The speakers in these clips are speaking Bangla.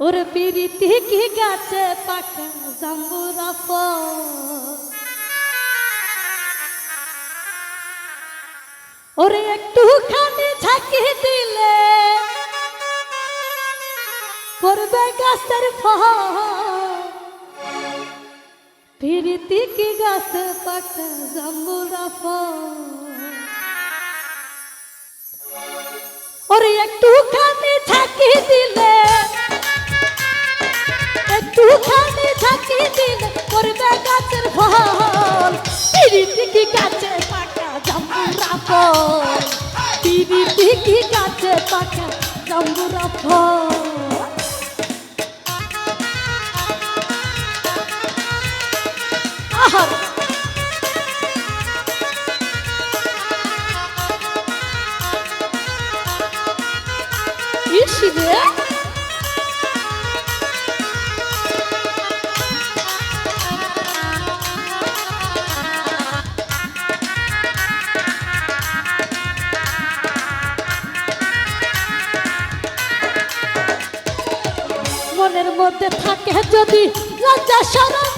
ওরে পিরিতি কি গাছে পাকা জাম্বুরা ওরে একটুখানি ঝাঁকি দিলে পড়বে গাছের ফল। পিরিতি কি গাছে পাকা জাম্বুরা ওরে একটুখানি ঝাঁকি ফল পিরিতি কি কাছে পাকা জাম্বুরা ফল আহা ইস মনের মধ্যে থাকে যদি লজ্জা সরম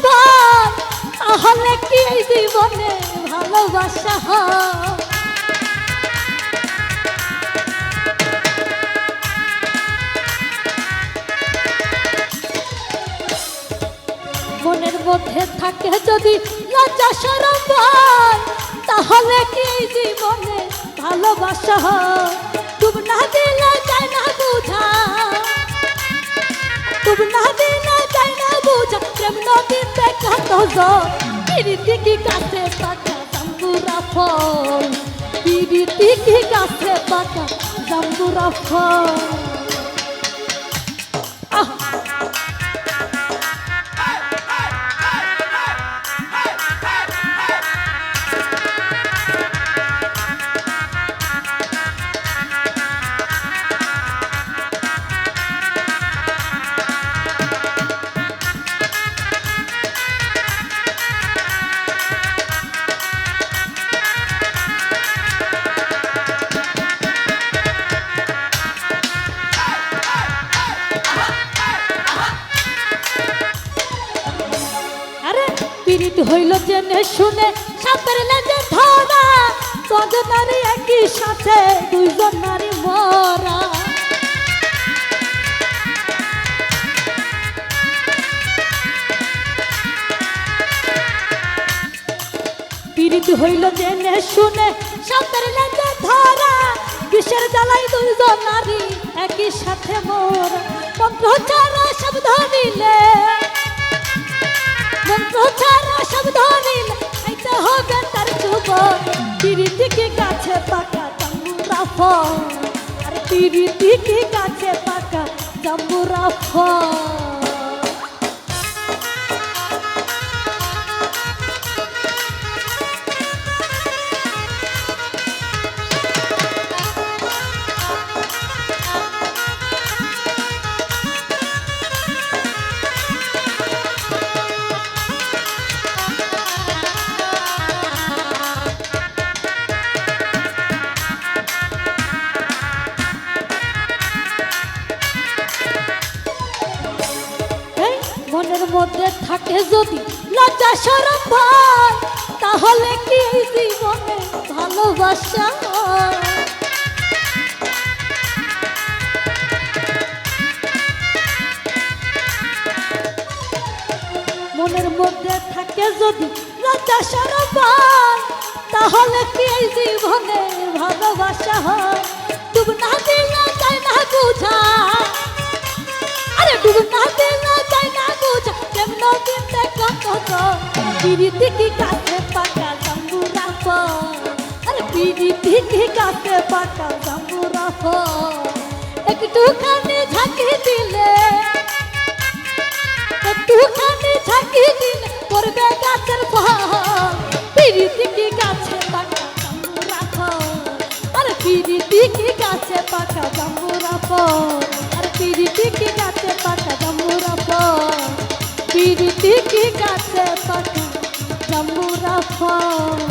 তাহলে কি জীবনে ভালোবাসা মনের মধ্যে থাকে যদি লজ্জা তাহলে কি জীবনে ভালোবাসা ডুব না জল পিরিতি কি গাছে পাকা জাম্বুরা ফল। পিরিতি কি গাছে পাকা জাম্বুরা ফল। আহ! হইল জেনে শুনে, সাপের লেজে ধরা। তদ নারী একই সাথে, দুইজন নারী মরা। পীড়িত হইল জেনে শুনে, সাপের লেজে ধরা। বিষের জ্বালাই দুইজন নারী একই সাথে মোরা? মন্ত্র ছাড়া সব ধরিলে মন্ত্র ছাড়া সব ধরিল খাইতে হবে তার যুবক পিরিতি গাছে পাকা জাম্বুরা ফল। আর পিরিতি কি গাছে পাকা জাম্বুরা ফল। মনের মধ্যে থাকে যদি লজ্জা সরম ভয় তাহলে কি এই জীবনে ভালোবাসা? মনের মধ্যে থাকে যদি লজ্জা সরম ভয় তাহলে কি এই জীবনে ভালোবাসা হয়? পিরিতি কি কাছে পাকা জাম্বুরা ফল। আরে পিরিতি কি কাছে পাকা জাম্বুরা ফল। একটুখানি ঝাঁকি দিলে, একটুখানি ঝাঁকি দিলে পড়বে গাছের ফল। পিরিতি কি গাছে পাকা জাম্বুরা ফল। আরে পিরিতি কি গাছে পাকা জাম্বুরা ফল। আরে পিরিতি কি গাছে পাকা জাম্বুরা ফল। পিরিতি কি গাছে পাকা Oh.